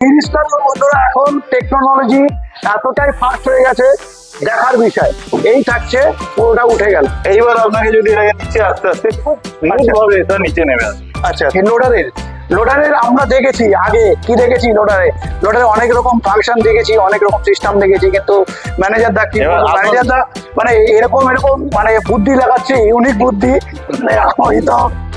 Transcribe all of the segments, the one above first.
তিরিশটা বন্ধুরা এখন টেকনোলজি এতটাই ফাস্ট হয়ে গেছে দেখার বিষয়। এই থাকছে পুরোটা উঠে গেল। এইবার আপনাকে যদি এটাকে নিচে আস্তে আস্তে খুব ভাবে এটা নিচে নেমে আসবে আচ্ছা লোডারের লোডারের আমরা দেখেছি আগে। কি দেখেছি লোডারে লোডারে অনেক রকম ফাংশন দেখেছি অনেক রকম সিস্টেম দেখেছি কিন্তু ম্যানেজার দা কি ম্যানেজার দা মানে এরকম এরকম মানে বুদ্ধি লাগাচ্ছে ইউনিক বুদ্ধি। মানে আমি তো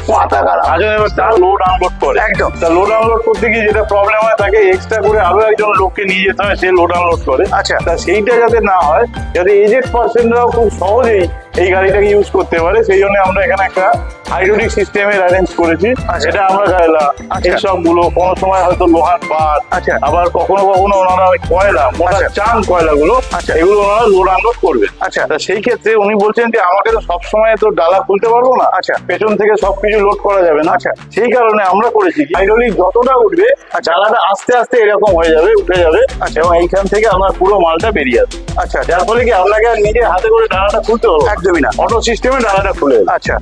মাথা খারাপ আসলে এবার তার লোড আনলোড করে একদম। তা লোড আনলোড করতে গিয়ে যেটা প্রবলেম হয় তাকে এক্সট্রা করে আরও একজন লোককে নিয়ে যেতে হয় সে লোড আনলোড করে আচ্ছা। তা সেইটা যাতে না হয় যাতে এজেড পার্সেন্টরাও খুব সহজেই এই গাড়িটাকে ইউজ করতে পারে সেই জন্য আমরা এখানে একটা হাইড্রোলিক সিস্টেমের অ্যারেঞ্জ করেছি আচ্ছা। এটা আমরা গাইলা আচ্ছা। এইসবগুলো কোনো সময় হয়তো লোহার পাত আচ্ছা। আবার কখনো কখনো ওনারা ওই কয়লা মোটা আচ্ছা। চান কয়লাগুলো আচ্ছা। এগুলো ওনারা লোড আনলোড করবে আচ্ছা। সেই ক্ষেত্রে উনি বলছেন যে আমাকে তো সবসময় তো ডালা খুলতে পারব না আচ্ছা। পেছন থেকে সবকিছু লোড করা যাবে না আচ্ছা। সেই কারণে আমরা করেছি হাইড্রোলিক যতটা উঠবে ডালাটা আস্তে আস্তে এরকম হয়ে যাবে উঠে যাবে এবং এইখান থেকে আমার পুরো মালটা বেরিয়ে আসবে আচ্ছা যার ফলে কি আপনাকে নিজে হাতে করে ডালাটা খুলতে হবে একদমই না। অটো সিস্টেমে ডালাটা খুলে আচ্ছা।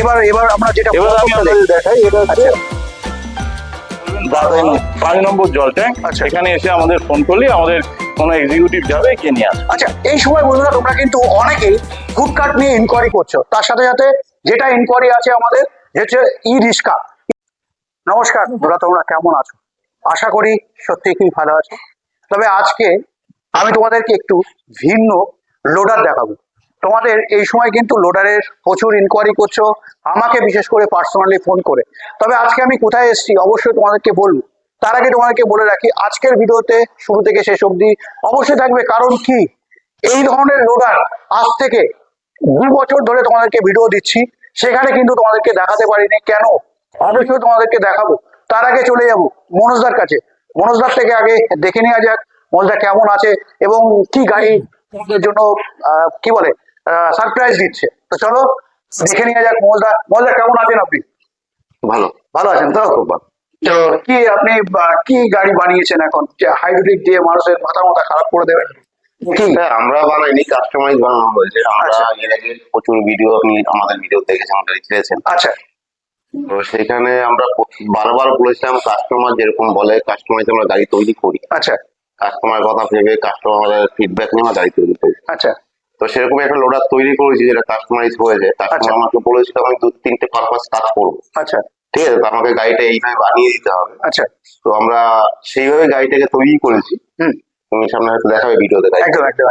এবার এবার আমরা যেটা এবার আমি আপনাদের দেখাই এটা হচ্ছে পাঁচ নম্বর জল ট্যাঙ্ক আচ্ছা। এখানে এসে আমাদের ফোন করলে আমাদের কোনো এক্সিকিউটিভ যাবে কে নিয়ে আসবে। আচ্ছা এই সময় বন্ধুরা তোমরা কিন্তু অনেকেই ফুডকার্ট নিয়ে ইনকোয়ারি করছ। তার সাথে সাথে যেটা ইনকোয়ারি আছে আমাদের যে হচ্ছে ই রিক্সা নমস্কার বন্ধুরা তোমরা কেমন আছো? আশা করি সত্যি খুবই ভালো আছো। তবে আজকে আমি তোমাদেরকে একটু ভিন্ন লোডার দেখাবো। তোমাদের এই সময় কিন্তু লোডারের প্রচুর ইনকোয়ারি করছ, আমাকে বিশেষ করে পার্সোনালি ফোন করে। তবে আজকে আমি কোথায় এসেছি অবশ্যই তোমাদেরকে বলব। তার আগে তোমাদেরকে বলে রাখি, আজকের ভিডিওতে শুরু থেকে শেষ অবধি অবশ্যই থাকবে, কারণ কি? এই ধরনের লোডার আজ থেকে দু বছর ধরে তোমাদেরকে ভিডিও দিচ্ছি, সেখানে কিন্তু তোমাদেরকে দেখাতে পারিনি। কেন? অবশ্যই তোমাদেরকে দেখাবো। তার আগে চলে যাব মনোজদার কাছে। মনোজদার থেকে আগে দেখে নেওয়া যাক, মনোজদা কেমন আছে এবং কি গাড়ি জন্য কি বলে? সারপ্রাইজ দিচ্ছে। তো চলো দেখে নেওয়া যাক মনোজদা মনোজদা কেমন আছেন আপনি? ভালো। ভালো আছেন তো? খুব ভালো। তো কি আপনি কি গাড়ি বানিয়েছেন এখন? হাইড্রোলিক দিয়ে মানুষের মাথা মাথা খারাপ করে দেবেন আমরা বানাইনি কাস্টমাইজ বানানো হয়েছে। আমরা আচ্ছা। এর আগে প্রচুর ভিডিও আপনি আমাদের ভিডিও দেখেছেন ছেড়েছেন আচ্ছা। তো সেখানে আমরা বারবার বলেছিলাম কাস্টমার যেরকম বলে কাস্টমাইজ আমরা গাড়ি তৈরি করি। আচ্ছা। কাস্টমার কথা ভেবে কাস্টমারের ফিডব্যাক নিয়ে আমরা গাড়ি তৈরি করি। আচ্ছা। তো সেরকম একটা লোডার তৈরি করেছি যেটা কাস্টমাইজ হয়েছে। আচ্ছা। কাস্টমার আমাকে বলেছিল আমি দু তিনটে পারপাস কাজ করব। আচ্ছা। ঠিক আছে? আমাকে গাড়িটা এইভাবে বানিয়ে দিতে হবে। আচ্ছা। তো আমরা সেইভাবে গাড়িটাকে তৈরি করেছি। হুম। তুমি সামনে হয়তো দেখাবে ভিডিওতে একদম একদম।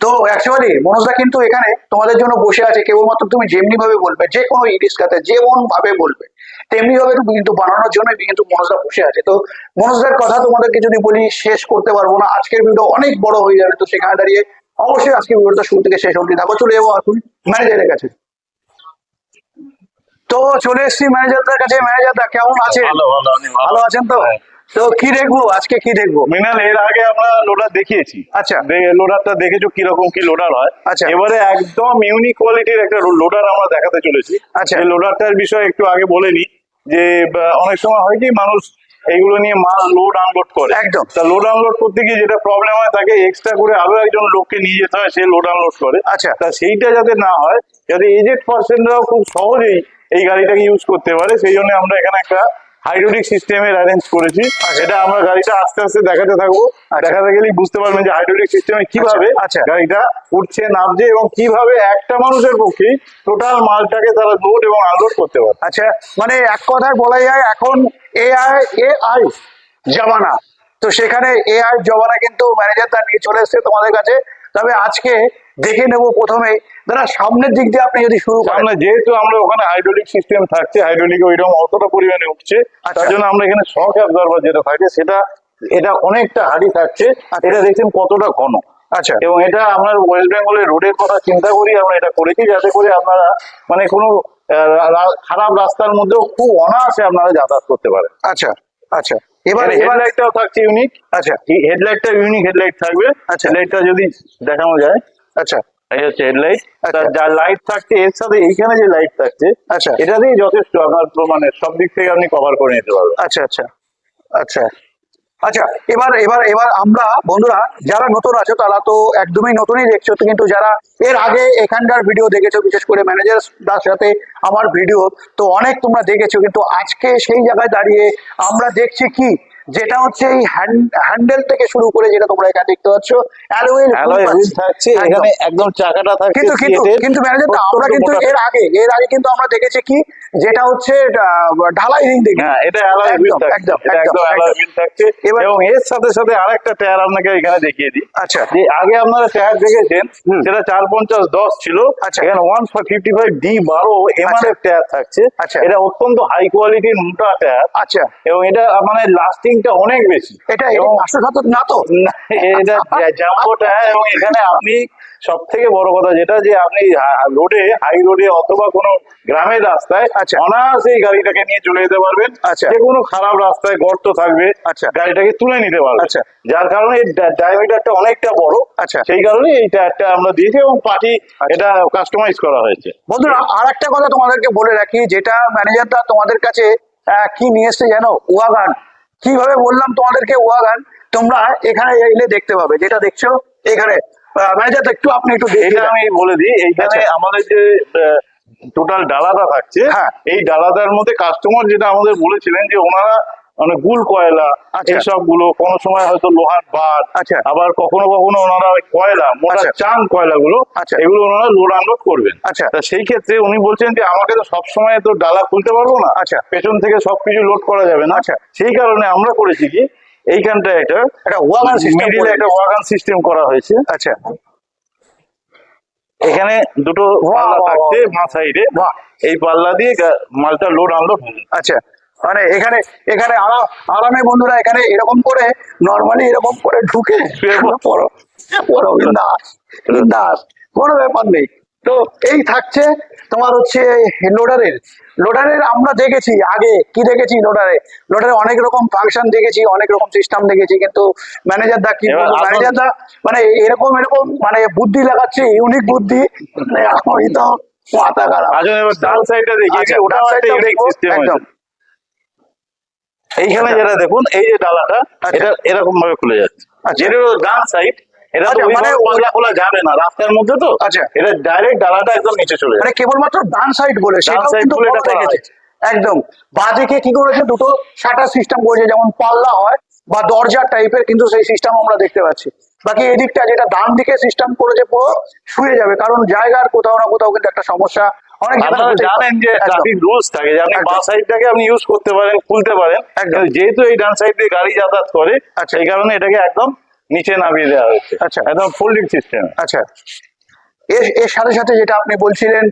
তো অ্যাকচুয়ালি মনোজদা কিন্তু এখানে তোমাদের জন্য বসে আছে। কেবলমাত্র তুমি যেমনি ভাবে বলবে যে কোনো ইডিসকাতে যেমন ভাবে বলবে তেমনি ভাবে তুমি কিন্তু বানানোর জন্য কিন্তু মনোজদা বসে আছে। তো মনোজদার কথা তোমাদেরকে যদি বলি শেষ করতে পারব না। আজকের ভিডিও অনেক বড় হয়ে যাবে। তো সেখানে দাঁড়িয়ে অবশ্যই আজকে ভিডিওটা শুরু থেকে শেষ অবধি দেখো চলে যাব এখন ম্যানেজারের কাছে। তো চলে এসছি ম্যানেজারদের কাছে। ম্যানেজারদা কেমন আছে? ভালো আছেন তো? হ্যাঁ। তো কি দেখব? আজকে কি দেখব? মিনাল এর আগে আমরা লোডার দেখিয়েছি। আচ্ছা। লোডারটা দেখেছ কীরকম কি লোডার হয়? আচ্ছা। এবারে একদম ইউনিক কোয়ালিটির একটা লোডার আমরা দেখাতে চলেছি। আচ্ছা। এই লোডারটার বিষয়ে একটু আগে বলে নি যে অনেক সময় হয় কি মানুষ এইগুলো নিয়ে মাল লোড আনলোড করে একদম। তা লোড আনলোড করতে গিয়ে যেটা প্রবলেম হয় তাকে এক্সট্রা করে আরও একজন লোককে নিয়ে যেতে হয় সে লোড আনলোড করে আচ্ছা। তা সেইটা যাতে না হয় যাতে এজেড পার্সেন্টরাও খুব সহজেই এই গাড়িটাকে ইউজ করতে পারে সেই জন্য আমরা এখানে একটা হাইড্রোলিক সিস্টেমের অ্যারেঞ্জ করেছি। সেটা আমরা গাড়িটা আস্তে আস্তে দেখাতে থাকব। দেখাতে গেলেই বুঝতে পারবেন যে হাইড্রোলিক সিস্টেমে কীভাবে আচ্ছা। গাড়িটা উঠছে নামছে এবং কীভাবে একটা মানুষের পক্ষে টোটাল মালটাকে তারা লোড এবং আনলোড করতে পারে। আচ্ছা মানে এক কথায় বলা যায় এখন এআই এআই জমানা। তো সেখানে এআই জমানা কিন্তু ম্যানেজারটা নিয়ে চলে এসেছে তোমাদের কাছে। তবে আজকে দেখে নেব প্রথমে। দাদা সামনের দিক দিয়ে আপনি যদি শুরু করেন। যেহেতু আমরা ওখানে হাইড্রোলিক সিস্টেম থাকছে হাইড্রোলিক ওইরকম অতটা পরিমাণে উঠছে আচ্ছা। তার জন্য আমরা এখানে শক অ্যাবজর্ভার যেটা থাকে সেটা এটা অনেকটা হাড়ি থাকছে। আচ্ছা। এটা দেখছেন কতটা ঘন। আচ্ছা। এবং এটা আমরা ওয়েস্ট বেঙ্গলের রোডের কথা চিন্তা করি আমরা এটা করেছি যাতে করে আপনারা মানে কোনো খারাপ রাস্তার মধ্যেও খুব অনায়াসে আপনারা যাতায়াত করতে পারেন। আচ্ছা। আচ্ছা এবার হেডলাইটটাও থাকছে ইউনিক আচ্ছা। হেডলাইটটা ইউনিক হেডলাইট থাকবে। আচ্ছা। হেডলাইটটা যদি দেখানো যায় আচ্ছা। এই হচ্ছে হেডলাইট আচ্ছা। যা লাইট থাকছে এর সাথে এইখানে যে লাইট থাকছে আচ্ছা। এটাতেই যথেষ্ট আপনার মানে সব দিক থেকে আপনি কভার করে নিতে পারবেন। আচ্ছা আচ্ছা। আচ্ছা। আচ্ছা এবার এবার এবার আমরা বন্ধুরা যারা নতুন আছো তারা তো একদমই নতুনই দেখছ কিন্তু যারা এর আগে এখানকার ভিডিও দেখেছ বিশেষ করে ম্যানেজার দার সাথে আমার ভিডিও তো অনেক তোমরা দেখেছ কিন্তু আজকে সেই জায়গায় দাঁড়িয়ে আমরা দেখছি কি? যেটা হচ্ছে এই হ্যান্ডেল থেকে শুরু করে যেটা তোমরা এখানে দেখতে পাচ্ছ অ্যালোয়েল হুইল থাকছে এখানে একদম চাকাটা থাকছে কিন্তু কিন্তু। কিন্তু ম্যানেজার আমরা কিন্তু এর আগে এর আগে কিন্তু আমরা দেখেছি কি? যেটা হচ্ছে ঢালাই রিং দেখি। হ্যাঁ এটা অ্যালয় হুইল একদম, থাকছে। একদম, অ্যালয় হুইল থাকছে। এবং এর সাথে সাথে আরেকটা টায়ার আপনাকে এখানে দেখিয়ে দিই। আচ্ছা। যে আগে আপনারা টায়ার দেখেছেন। সেটা চার পঞ্চাশ দশ ছিল। আচ্ছা। এখানে ওয়ান ফিফটি ফাইভ ডি বারো এমআরএফ টায়ার থাকছে। আচ্ছা। এটা অত্যন্ত হাই কোয়ালিটির মোটা টায়ার আচ্ছা। এবং এটা মানে লাস্টিংটা অনেক বেশি। এটা এবং আসলে সাথে না তো? এটা জাম্বো টায়ার এবং এখানে আপনি সব থেকে বড় কথা যেটা যে আপনি রোডে হাই রোডে অথবা কোনো গ্রামের রাস্তায় আচ্ছা। অনায়াসে এই গাড়িটাকে নিয়ে চলে যেতে পারবেন আচ্ছা। যে কোনো খারাপ রাস্তায় গর্ত থাকবে আচ্ছা। গাড়িটাকে তুলে নিতে পারবেন আচ্ছা। যার কারণে ডায়ামিটারটা অনেকটা বড় আচ্ছা। সেই কারণে এই টায়ারটা আমরা দিয়েছি এবং পার্টি এটা কাস্টমাইজ করা হয়েছে বন্ধুরা আর একটা কথা তোমাদেরকে বলে রাখি যেটা ম্যানেজারটা তোমাদের কাছে কি নিয়ে এসছে জানো ওয়াগান কীভাবে বললাম তোমাদেরকে ওয়াগান তোমরা এখানে এলে দেখতে পাবে যেটা দেখছ এখানে ম্যানেজার একটু আপনি একটু এটা আমি বলে দিই এইখানে। আমাদের যে টোটাল ডালাটা থাকছে হ্যাঁ। এই ডালাটার মধ্যে কাস্টমার যেটা আমাদের বলেছিলেন যে ওনারা মানে গুল কয়লা আচ্ছা। এইসবগুলো কোনো সময় হয়তো লোহার বার আচ্ছা। আবার কখনো কখনো ওনারা কয়লা মোটা আচ্ছা। চাং কয়লা গুলো আচ্ছা। এগুলো ওনারা লোড আনলোড করবেন আচ্ছা। সেই ক্ষেত্রে উনি বলছেন যে আমাকে তো সবসময় তো ডালা খুলতে পারব না আচ্ছা। পেছন থেকে সবকিছু লোড করা যাবে না আচ্ছা। সেই কারণে আমরা করেছি কি এইখানটা এটা একটা ওয়াগান সিস্টেম একটা ওয়াগান সিস্টেম করা হয়েছে আচ্ছা এখানে দুটো পাল্লা থাকছে। মা সাইডে। এই পাল্লা দিয়ে মালটা লোড আনলোড আচ্ছা মানে এখানে এখানে আরাম আরামে বন্ধুরা এখানে এরকম করে নর্মালি এরকম করে ঢুকে পড়ো। পড়ো বিন্দাস বিন্দাস কোনো ব্যাপার নেই তো এই থাকছে তোমার হচ্ছে লোডারের লোডারের আমরা দেখেছি আগে। কি দেখেছি লোডারে লোডারে অনেক রকম ফাংশন দেখেছি অনেক রকম সিস্টেম দেখেছি কিন্তু ম্যানেজার দা কি ম্যানেজার দা মানে এরকম এরকম মানে বুদ্ধি লাগাচ্ছে ইউনিক বুদ্ধি। মানে আমি তো মাথা খারাপ। ডান সাইডটা দেখি। আচ্ছা, ওটা দেখব, একদম। এইখানে আচ্ছা। যেটা দেখুন এই যে ডালাটা আচ্ছা। এটা এরকম ভাবে খুলে যাচ্ছে। আচ্ছা। যেটা ডান সাইড এটা তো আচ্ছা, মানে খোলা যাবে না রাস্তার মধ্যে তো আচ্ছা। এটা ডাইরেক্ট ডালাটা একদম নিচে চলে মানে কেবলমাত্র ডান সাইড বলে সেটাও কিন্তু বলে। একদম বাদিকে কি করেছে দুটো শাটার সিস্টেম করেছে যেমন পাল্লা হয় বা দরজা টাইপের কিন্তু সেই সিস্টেম আমরা দেখতে পাচ্ছি বাকি এদিকটা যেটা ডান দিকে সিস্টেম করেছে পুরো শুয়ে যাবে কারণ জায়গার কোথাও না কোথাও কিন্তু একটা সমস্যা অনেক। জানেন যে একদম। ট্রাফিক রুলস থাকে যে আপনি একদম। বাঁ সাইডটাকে আপনি ইউজ করতে পারেন খুলতে পারেন। যেহেতু এই ডান সাইড দিয়ে গাড়ি যাতায়াত করে আচ্ছা। সেই কারণে এটাকে একদম নিচে নামিয়ে দেওয়া হয়েছে। আচ্ছা। একদম ফোল্ডিং সিস্টেম আচ্ছা। এর এর সাথে সাথে যেটা আপনি বলছিলেন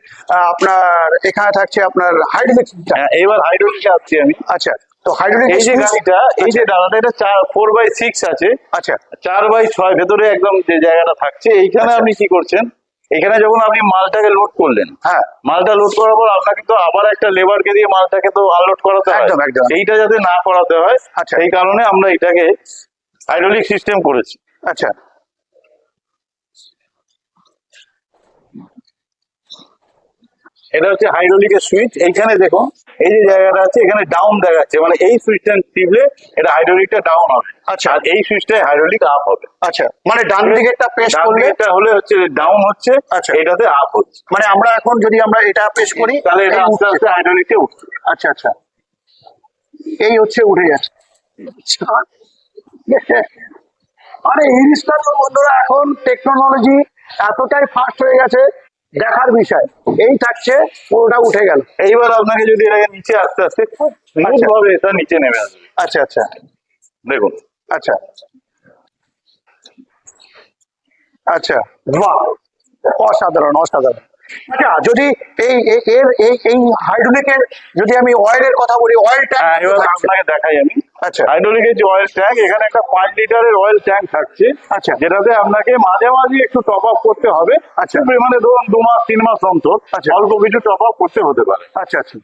আপনার এখানে থাকছে আপনার হাইড্রোলিক এবার হাইড্রোলিকে আসছি আমি। আচ্ছা তো হাইড্রোলিক এই যে গাড়িটা এই যে ডালাটা এটা চার ফোর বাই সিক্স আছে। আচ্ছা। চার বাই ছয় ভেতরে একদম যে জায়গাটা থাকছে এইখানে আচ্ছা। আপনি কি করছেন? এখানে যখন আপনি মালটাকে লোড করলেন হ্যাঁ। মালটা লোড করার পর আপনাকে তো আবার একটা লেবারকে দিয়ে মালটাকে তো আনলোড করাতে হয়। একদম, একদম। এইটা যাতে না করাতে হয় আচ্ছা। এই কারণে আমরা এটাকে হাইড্রোলিক সিস্টেম করেছি। আচ্ছা। এটা হচ্ছে হাইড্রোলিকের সুইচ এইখানে দেখো এই যে জায়গাটা আছে এখানে ডাউন দেখাচ্ছে। মানে এই সুইচটা টিপলে এটা হাইড্রোলিকটা ডাউন হবে। আচ্ছা। আর এই সুইচটা হাইড্রোলিক আপ হবে। আচ্ছা মানে ডান দিকেরটা প্রেস করলে দিকেরটা হলে হচ্ছে ডাউন হচ্ছে আচ্ছা। এটাতে আপ হচ্ছে। মানে আমরা এখন যদি আমরা এটা প্রেস করি তাহলে এটা আস্তে উঠছে। আস্তে হাইড্রোলিকে উঠছে। আচ্ছা আচ্ছা। এই হচ্ছে উঠে যাচ্ছে। আচ্ছা। আরে তো বন্ধুরা এখন টেকনোলজি এতটাই ফাস্ট হয়ে গেছে দেখার বিষয়। এই থাকছে পুরোটা উঠে গেল। এইবার আপনাকে যদি এটাকে নিচে আস্তে আস্তে খুব স্মুথ আচ্ছা। ভাবে এটা নিচে নেমে আসবে। আচ্ছা আচ্ছা। দেখুন। আচ্ছা। আচ্ছা। বাহ! অসাধারণ অসাধারণ। আচ্ছা যদি এই এর এই এই হাইড্রোলিকের যদি আমি অয়েলের কথা বলি অয়েলটা হ্যাঁ এবার আপনাকে দেখাই আমি। আচ্ছা। হাইড্রোলিকের যে অয়েল ট্যাঙ্ক এখানে একটা পাঁচ লিটারের অয়েল ট্যাঙ্ক থাকছে আচ্ছা। যেটাতে আপনাকে মাঝে মাঝে একটু টপ আপ করতে হবে। আচ্ছা। মানে ধরুন দু মাস তিন মাস অন্তর আচ্ছা। অল্প কিছু টপ আপ করতে হতে পারে। আচ্ছা আচ্ছা।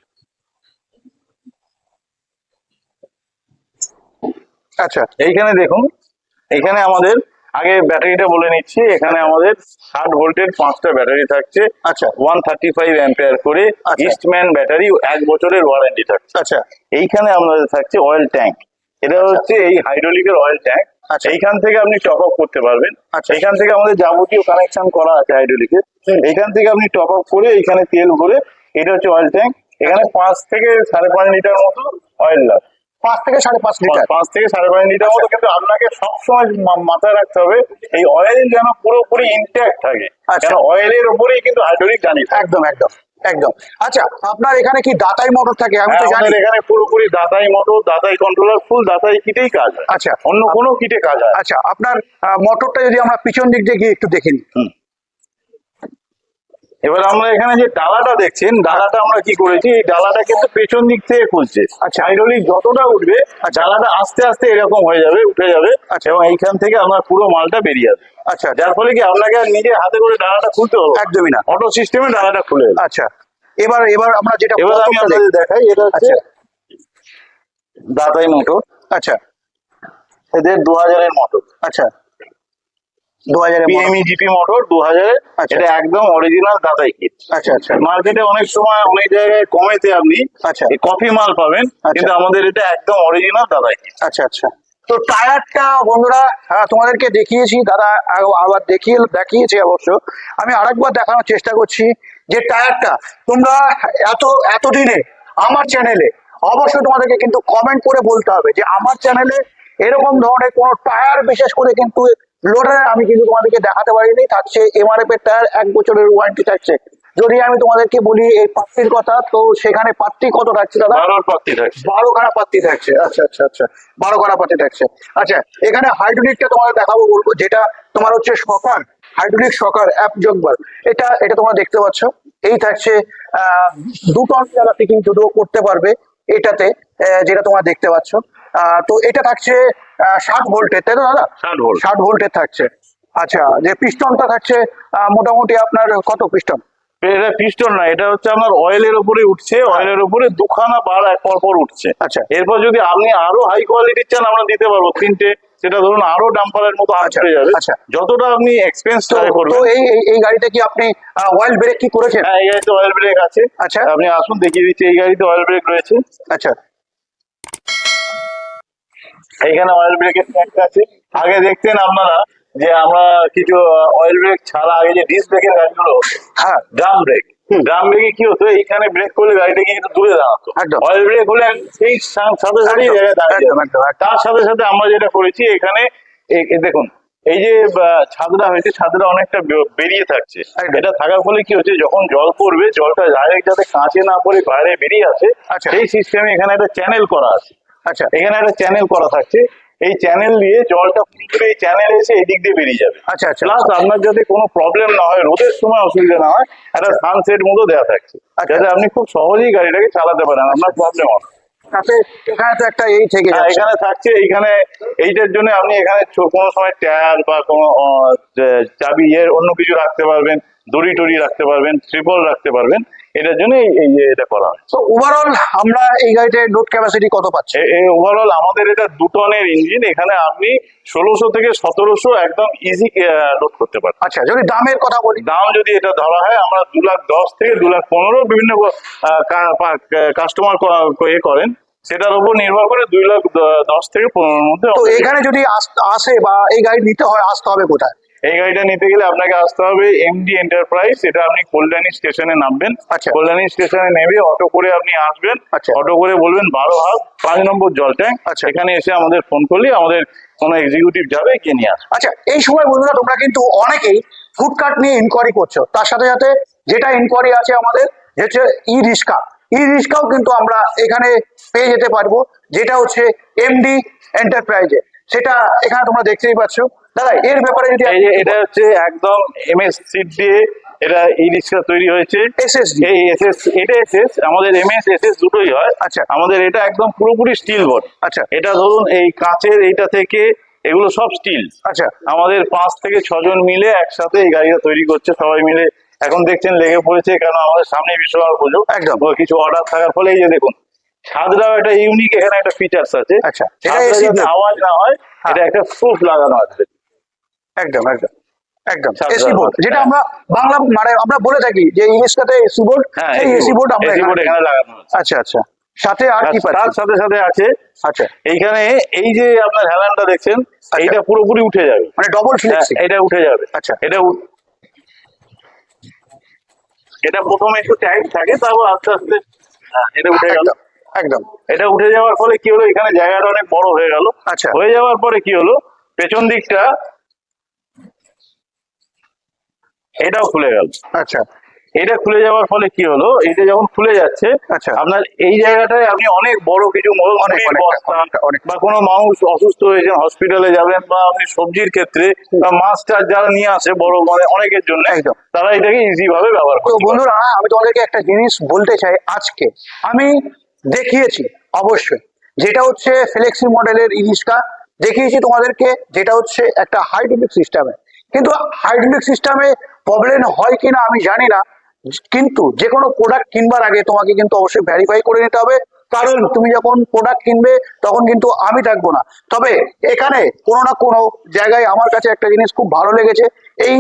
আচ্ছা। এইখানে দেখুন এখানে আমাদের আগে ব্যাটারিটা বলে নিচ্ছি এখানে আমাদের ষাট ভোল্টের পাঁচটা ব্যাটারি থাকছে। আচ্ছা। ওয়ান থার্টি ফাইভ অ্যাম্পেয়ার করে আচ্ছা। ইস্টম্যান ব্যাটারি এক বছরের ওয়ারেন্টি থাকছে। আচ্ছা। এইখানে আমাদের থাকছে অয়েল ট্যাঙ্ক এটা হচ্ছে এই হাইড্রোলিকের অয়েল ট্যাঙ্ক আচ্ছা। এইখান থেকে আপনি টপ আপ করতে পারবেন। আচ্ছা। এইখান থেকে আমাদের যাবতীয় কানেকশন করা আছে হাইড্রোলিকের এইখান থেকে আপনি টপ আপ করে এইখানে তেল ভরে এটা হচ্ছে অয়েল ট্যাঙ্ক এখানে পাঁচ থেকে সাড়ে পাঁচ লিটার মতো অয়েল লাগে পাঁচ থেকে সাড়ে পাঁচ লিটার। পাঁচ থেকে সাড়ে পাঁচ লিটার মতো কিন্তু আপনাকে সবসময় মাথায় রাখতে হবে এই অয়েল যেন পুরোপুরি ইনট্যাক্ট থাকে। আচ্ছা। অয়েলের উপরেই কিন্তু হাইড্রোলিক থাকে। একদম একদম একদম। আচ্ছা আপনার এখানে কি দাতাই মোটর থাকে? আমি তো হ্যাঁ, জানি। এখানে পুরোপুরি দাতাই মোটর দাতাই কন্ট্রোলার ফুল দাতাই কিটেই কাজ হয়। আচ্ছা। অন্য কোনো কিটে কাজ হয় আচ্ছা আপনার মোটরটা যদি আমরা পিছন দিক দিয়ে গিয়ে একটু দেখে নিই। এবার আমরা এখানে যে ডালাটা দেখছেন ডালাটা আমরা কি করেছি? এই ডালাটা কিন্তু পেছন দিক থেকে খুলছে। আচ্ছা। হাইড্রোলিক যতটা উঠবে আর ডালাটা আস্তে আস্তে এরকম হয়ে যাবে উঠে যাবে। আচ্ছা। এবং এইখান থেকে আপনার পুরো মালটা বেরিয়ে যাবে আচ্ছা। যার ফলে কি আপনাকে আর নিজে হাতে করে ডালাটা খুলতে হবে? একদমই না। অটো সিস্টেমে ডালাটা খুলে আচ্ছা। এবার এবার আমরা যেটা এবার আমি আপনাদের দেখাই এটা হচ্ছে আচ্ছা। দাতাই মোটর। আচ্ছা। এদের দু হাজারের মোটর। আচ্ছা। দু। জিপি মোটর দু। এটা একদম অরিজিনাল কিট আচ্ছা আচ্ছা মার্কেটে অনেক সময় অনেক জায়গায় কমেতে আপনি আচ্ছা। এই কফি মাল পাবেন আচ্ছা। কিন্তু আমাদের এটা একদম অরিজিনাল দাদাই আচ্ছা আচ্ছা তো টায়ারটা বন্ধুরা হ্যাঁ, তোমাদেরকে দেখিয়েছি দাদা আবার দেখিয়ে দেখিয়েছি অবশ্য আমি আরেকবার দেখানোর চেষ্টা করছি যে টায়ারটা তোমরা এত এতদিনে আমার চ্যানেলে অবশ্যই তোমাদেরকে কিন্তু কমেন্ট করে বলতে হবে যে আমার চ্যানেলে এরকম ধরনের কোনো টায়ার বিশেষ করে কিন্তু লোডার আমি কিন্তু তোমাদেরকে দেখাতে পারিনি থাকছে এমআরএফ এর টায়ার এক বছরের ওয়ারেন্টি থাকছে। যদি আমি তোমাদেরকে বলি এই পাত্রির কথা তো সেখানে পাত্রি কত থাকছে দাদা? বারোর পাত্তি থাকছে। বারো খানা পাত্তি থাকছে। আচ্ছা আচ্ছা আচ্ছা বারো খানা পাত্তি থাকছে। আচ্ছা এখানে হাইড্রোলিকটা তোমাদের দেখাবো বলব যেটা তোমার হচ্ছে সকার হাইড্রোলিক সকার অ্যাপ যোগবার এটা এটা তোমরা দেখতে পাচ্ছ। এই থাকছে আহ, দু টন যারা পিকিং যদিও করতে পারবে এটাতে যেটা তোমরা দেখতে পাচ্ছ। তো এটা থাকছে ষাট ভোল্টের তাই তো দাদা? ষাট ভোল্ট। ষাট ভোল্টের থাকছে। আচ্ছা যে পিস্টনটা থাকছে মোটামুটি আপনার কত পিস্টন? এটা পিস্টন না এটা হচ্ছে আমার অয়েলের উপরে উঠছে অয়েলের উপরে দুখানা বার এক পর পর উঠছে। আচ্ছা। এরপর যদি আপনি আরও হাই কোয়ালিটির চান আমরা দিতে পারব তিনটে। সেটা ধরুন আরও ডাম্পারের মতো আচ্ছা, যাবে। আচ্ছা। যতটা আপনি এক্সপেন্স ট্রাই তো করবেন। এই এই- গাড়িতে কি আপনি ওয়েল ব্রেক কি করেছেন? হ্যাঁ এই গাড়িতে অয়েল ব্রেক আছে। আচ্ছা। আপনি আসুন দেখিয়ে দিচ্ছি এই গাড়িতে অয়েল ব্রেক রয়েছে। আচ্ছা। এইখানে অয়েল ব্রেকের ট্যাঙ্ক আছে। আগে দেখতেন আপনারা যে আমরা কিছু অয়েল ব্রেক ছাড়া আগে যে ডিস ব্রেকের গাড়িগুলো হ্যাঁ। ড্রাম ব্রেক ড্রাম ব্রেকে কি হতো এইখানে ব্রেক করলে গাড়িটাকে একটু দূরে দাঁড়াতো। অয়েল ব্রেক হলে সেই সাথে সাথে জায়গায় দাঁড়িয়ে। তার সাথে সাথে আমরা যেটা করেছি এখানে দেখুন এই যে ছাদটা হয়েছে ছাদটা অনেকটা বেরিয়ে থাকছে। এটা থাকার ফলে কি হচ্ছে যখন জল পড়বে জলটা ডাইরেক্ট যাতে কাঁচে না পড়ে বাইরে বেরিয়ে আসে আচ্ছা। সেই সিস্টেমে এখানে একটা চ্যানেল করা আছে আচ্ছা এখানে একটা চ্যানেল করা থাকছে এই চ্যানেল দিয়ে জলটা পুরো এই চ্যানেল এসে এদিক দিয়ে বেরিয়ে যাবে। আচ্ছা আচ্ছা প্লাস আপনার যাতে কোনো প্রবলেম না হয় রোদের সময় অসুবিধা না হয় একটা সানসেট মতো দেওয়া থাকছে। আচ্ছা। যাতে আপনি খুব সহজেই গাড়িটাকে চালাতে পারেন আপনার প্রবলেম হবে এখানে তো একটা এই থেকে হ্যাঁ, এখানে থাকছে এইখানে এইটার জন্য আপনি এখানে কোনো সময় টায়ার বা কোনো চাবি এর অন্য কিছু রাখতে পারবেন দড়ি টড়ি রাখতে পারবেন ট্রিপল রাখতে পারবেন। এটার জন্য এই এটা করা হয়। তো ওভারঅল আমরা এই গাড়িতে লোড ক্যাপাসিটি কত পাচ্ছি? ওভারঅল আমাদের এটা দু টনের ইঞ্জিন এখানে আপনি ষোলোশো থেকে সতেরোশো একদম ইজি লোড করতে পারেন আচ্ছা যদি দামের কথা বলি। দাম যদি এটা ধরা হয় আমরা দু লাখ দশ থেকে দু লাখ পনেরো বিভিন্ন কাস্টমার এ করেন সেটার উপর নির্ভর করে দুই লাখ দশ থেকে পনেরোর মধ্যে তো এখানে যদি আস- আসে বা এই গাড়ি নিতে হয় আসতে হবে কোথায়? এই গাড়িটা নিতে গেলে আপনাকে আসতে হবে এমডি এন্টারপ্রাইজ এটা আপনি কল্যাণী স্টেশনে নামবেন। আচ্ছা। কল্যাণী স্টেশনে নেমে অটো করে আপনি আসবেন। আচ্ছা। অটো করে বলবেন বারো হাত পাঁচ নম্বর জল ট্যাঙ্ক। আচ্ছা। এখানে এসে আমাদের ফোন করলে আমাদের কোনো এক্সিকিউটিভ যাবে গিয়ে নিয়ে আসবে। আচ্ছা এই সময় বন্ধুরা তোমরা কিন্তু অনেকেই ফুডকার্ট নিয়ে ইনকোয়ারি করছ। তার সাথে সাথে যেটা ইনকোয়ারি আছে আমাদের হচ্ছে ই রিক্সা ই রিক্সাও কিন্তু আমরা এখানে পেয়ে যেতে পারব যেটা হচ্ছে এমডি এন্টারপ্রাইজে সেটা এখানে তোমরা দেখতেই পাচ্ছ। দাদা এর ব্যাপারে যদি এই এটা হচ্ছে একদম এমএস সিট দিয়ে এটা ই রিক্সা তৈরি হয়েছে। এসএসডি এই এসএস এটা এসএস আমাদের এমএস এসএস দুটোই হয়। আচ্ছা। আমাদের এটা একদম পুরোপুরি স্টিল বড আচ্ছা। এটা ধরুন এই কাঁচের এইটা থেকে এগুলো সব স্টিল আচ্ছা। আমাদের পাঁচ থেকে ছজন মিলে একসাথে এই গাড়িটা তৈরি করছে সবাই মিলে। এখন দেখছেন লেগে পড়েছে কেন আমাদের সামনে বিশ্বকাপ পুজো একদম। কিছু অর্ডার থাকার ফলে এই যে দেখুন ছাদরাও একটা ইউনিক এখানে একটা ফিচার্স আছে। আচ্ছা? আওয়াজ না হয় হ্যাঁ। এটা একটা প্রুফ লাগানো আছে। একদম একদম একদম। সাবধান এসি বোর্ড যেটা আমরা বাংলা মানে আমরা বলে থাকি যে ইংলিশটাতে এসি বোর্ড হ্যাঁ সেই এসি বোর্ড আমরা এখানে- এখানে লাগানো আচ্ছা আচ্ছা। সাথে আর কি তার সাথে সাথে আছে। আচ্ছা। এইখানে এই যে আপনার হেলানটা দেখছেন এইটা পুরোপুরি উঠে যাবে। মানে ডবল হ্যাঁ, এটা উঠে যাবে। আচ্ছা। এটা এটা প্রথমে একটু টাইট থাকে তারপর আস্তে আস্তে হ্যাঁ, এটা উঠে গেল। একদম। এটা উঠে যাওয়ার ফলে কি হলো? এখানে জায়গাটা অনেক বড় হয়ে গেল। আচ্ছা। হয়ে যাওয়ার পরে কি হলো? পেছন দিকটা এটাও খুলে গেল। আচ্ছা। এটা খুলে যাওয়ার ফলে কি হলো? এটা যখন খুলে যাচ্ছে আচ্ছা। আপনার এই জায়গাটায় আপনি অনেক বড় কিছু। বা কোনো মানুষ অসুস্থ হয়েছেন হসপিটালে যাবেন বা আপনি সবজির ক্ষেত্রে বা মাছ টাছ যারা নিয়ে আসে বড় মানে অনেকের জন্য। তারা এটাকে ইজি ভাবে ব্যবহার পারে। বন্ধুরা আমি তোমাদেরকে একটা জিনিস বলতে চাই আজকে। আমি দেখিয়েছি অবশ্যই যেটা হচ্ছে ফ্লেক্সি মডেলের ইরিস্কা দেখিয়েছি তোমাদেরকে যেটা হচ্ছে একটা হাইড্রোলিক সিস্টেমে কিন্তু হাইড্রোলিক সিস্টেমে প্রবলেম হয় কিনা আমি জানি না কিন্তু যে কোনো প্রোডাক্ট কিনবার আগে তোমাকে কিন্তু অবশ্যই ভেরিফাই করে নিতে হবে। কারণ তুমি যখন প্রোডাক্ট কিনবে তখন কিন্তু আমি থাকব না। তবে এখানে কোনো না কোনো জায়গায় আমার কাছে একটা জিনিস খুব ভালো লেগেছে এই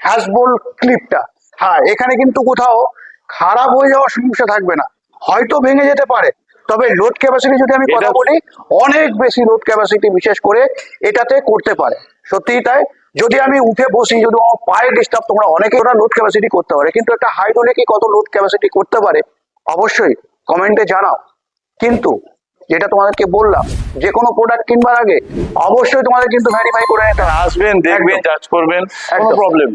হ্যাসবোল ক্লিপটা হ্যাঁ এখানে কিন্তু কোথাও খারাপ হয়ে যাওয়ার সমস্যা থাকবে না। হয়তো ভেঙে যেতে পারে। তবে লোড ক্যাপাসিটি যদি আমি কথা বলি অনেক বেশি লোড ক্যাপাসিটি বিশেষ করে এটাতে করতে পারে। সত্যিই তাই? যদি আমি উঠে বসি যদি আমার পায়ে ডিস্টার্ব তোমরা অনেকে ওরা লোড ক্যাপাসিটি করতে পারে। কিন্তু একটা হাইড্রোলিকই কত লোড ক্যাপাসিটি করতে পারে? অবশ্যই কমেন্টে জানাও। কিন্তু যেটা তোমাদেরকে বললাম যে কোনো প্রোডাক্ট কিনবার আগে অবশ্যই তোমাদের কিন্তু ভেরিফাই করে নিতে আসবেন দেখবেন। চার্জ করবেন কোনো। প্রবলেম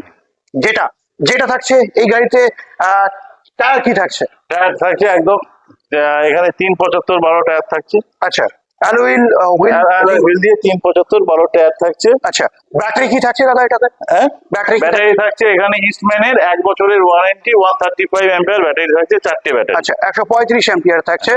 যেটা যেটা থাকছে এই গাড়িতে টায়ার কি থাকছে? টায়ার থাকছে একদম এখানে তিন পঁচাত্তর বারো টায়ার থাকছে। আচ্ছা। অ্যালুইল হুইল হুইল দিয়ে তিন পঁচাত্তর বারো টায়ার থাকছে। আচ্ছা ব্যাটারি কি থাকছে দাদা এটাতে? হ্যাঁ? ব্যাটারি ব্যাটারি থাকছে এখানে ইস্টম্যানের এক বছরের warranty one thirty five ampere battery থাকছে চারটে ব্যাটারি আচ্ছা একশো পঁয়ত্রিশ অ্যাম্পিয়ার থাকছে।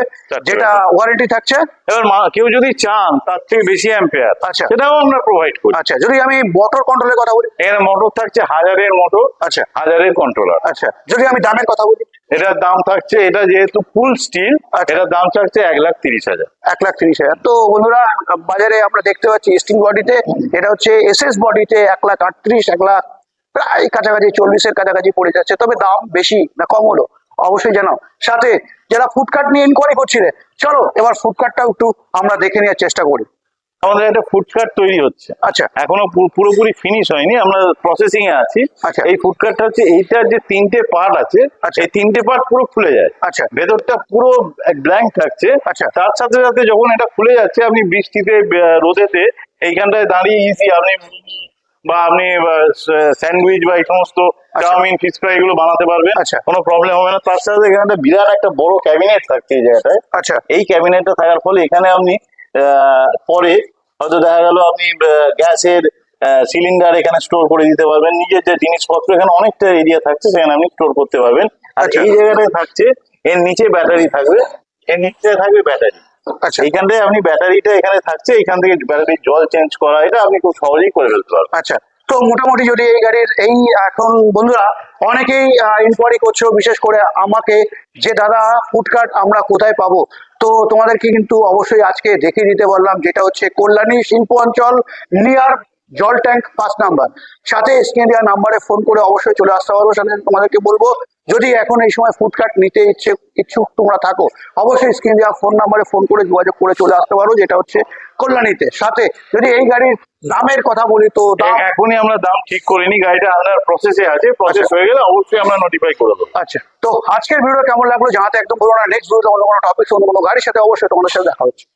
যেটা ওয়ারেন্টি থাকছে? এবার কেউ যদি চান তার থেকে বেশি অ্যাম্পিয়ার আচ্ছা। সেটাও আমরা প্রোভাইড করি। আচ্ছা যদি আমি মোটর কন্ট্রোলের কথা বলি। এখানে মোটর থাকছে হাজারের মোটর আচ্ছা। হাজারের কন্ট্রোলার আচ্ছা যদি আমি দামের কথা বলি। এটার দাম থাকছে এটা যেহেতু ফুল স্টিল আচ্ছা। এটার দাম থাকছে এক লাখ তিরিশ হাজার। এক লাখ তিরিশ হাজার। তো বন্ধুরা, বাজারে আমরা দেখতে পাচ্ছি স্টিল বডিতে এটা হচ্ছে এস এস বডিতে এক লাখ আটত্রিশ, এক লাখ প্রায় কাছাকাছি চল্লিশের কাছাকাছি পড়ে যাচ্ছে, তবে দাম বেশি না, কম হলো। অবশ্যই জানাও। সাথে যারা ফুডকার্ট নিয়ে ইনকোয়ারি করছিলে, চলো এবার ফুডকার্টটাও একটু আমরা দেখে নেওয়ার চেষ্টা করি। আমাদের একটা ফুডকার্ট তৈরি হচ্ছে। আচ্ছা। এখনও পুরোপুরি ফিনিশ হয়নি আমরা প্রসেসিং এ আছি। আচ্ছা। এই ফুডকার্টটা হচ্ছে এইটার যে তিনটে পার্ট আছে আচ্ছা। এই তিনটে পার্ট পুরো খুলে যায়। আচ্ছা। ভেতরটা পুরো ব্ল্যাঙ্ক থাকছে। আচ্ছা। তার সাথে সাথে যখন এটা খুলে যাচ্ছে আপনি বৃষ্টিতে রোদেতে এইখানটায় দাঁড়িয়ে ইজি আপনি বা আপনি স্যান্ডউইচ বা এই সমস্ত চাউমিন ফিশ ফ্রাই এগুলো বানাতে পারবেন। আচ্ছা। কোনো প্রবলেম হবে না। তার সাথে এখানে বিরাট একটা বড় ক্যাবিনেট থাকছে এই জায়গাটায়। আচ্ছা। এই ক্যাবিনেটটা থাকার ফলে এখানে আপনি পরে হয়তো দেখা গেল আপনি গ্যাসের সিলিন্ডার এখানে স্টোর করে দিতে পারবেন। নিজের যে জিনিসপত্র এখানে অনেকটা এরিয়া থাকছে সেখানে আপনি স্টোর করতে পারবেন। আর আচ্ছা। এই জায়গাটায় থাকছে এর নিচে ব্যাটারি থাকবে। এর নিচে থাকবে ব্যাটারি আচ্ছা। এখানটায় আপনি ব্যাটারিটা এখানে থাকছে এখান থেকে ব্যাটারির জল চেঞ্জ করা এটা আপনি খুব সহজেই করে ফেলতে পারবেন। আচ্ছা। তো মোটামুটি যদি এই গাড়ির, এই, এখন বন্ধুরা অনেকেই ইনকোয়ারি করছ, বিশেষ করে আমাকে যে, দাদা ফুডকার্ট আমরা কোথায় পাবো? তো তোমাদেরকে কিন্তু অবশ্যই আজকে দেখিয়ে দিতে পারলাম, যেটা হচ্ছে কল্যাণী শিল্প অঞ্চল নিয়ার জল ট্যাঙ্ক ফার্স্ট নাম্বার। সাথে স্ক্রিনে নাম্বারে ফোন করে অবশ্যই চলে আসতে পারব সাথে তোমাদেরকে বলব, যদি এখন এই সময় ফুডকার্ট নিতে ইচ্ছে, ইচ্ছুক তোমরা থাকো, অবশ্যই স্ক্রিনে ফোন নাম্বারে ফোন করে যোগাযোগ করে চলে আসতে পারো, যেটা হচ্ছে কল্যাণীতে। সাথে যদি এই গাড়ির দামের কথা বলি তো এখনই আমরা দাম ঠিক করিনি গাড়িটা আনার প্রসেসে আছে প্রসেস আচ্ছা। হয়ে গেলে অবশ্যই আমরা নোটিফাই করে দেবো। আচ্ছা তো আজকের ভিডিও কেমন লাগল জানাতে একদম বলো না নেক্সট ভিডিওতে অন্য কোনো টপিক অন্য কোনো গাড়ির সাথে অবশ্যই তোমাদের সাথে দেখা হচ্ছে।